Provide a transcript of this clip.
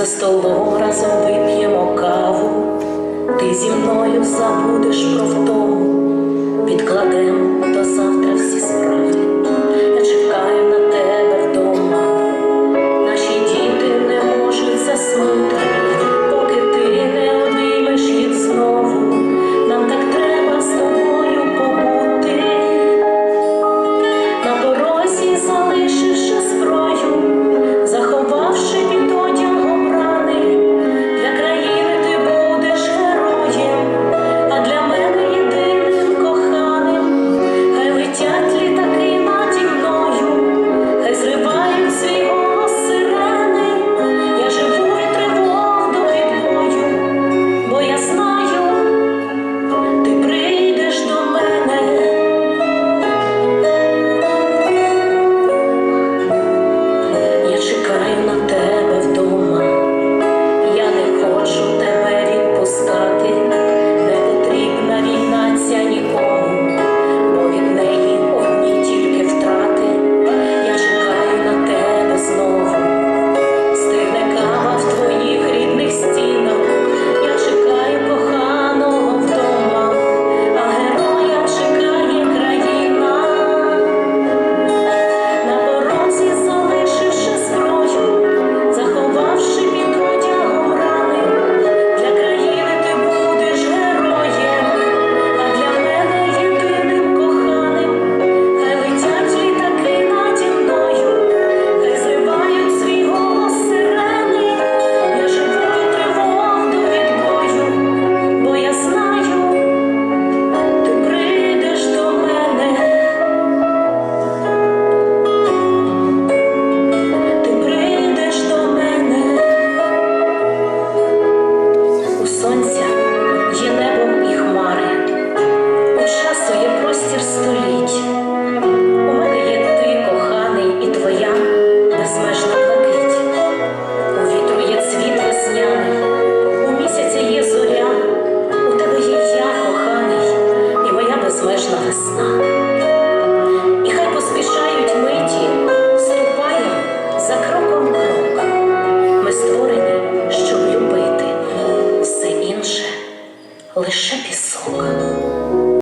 за столом разом вип'ємо каву, ти зі мною забудеш про лише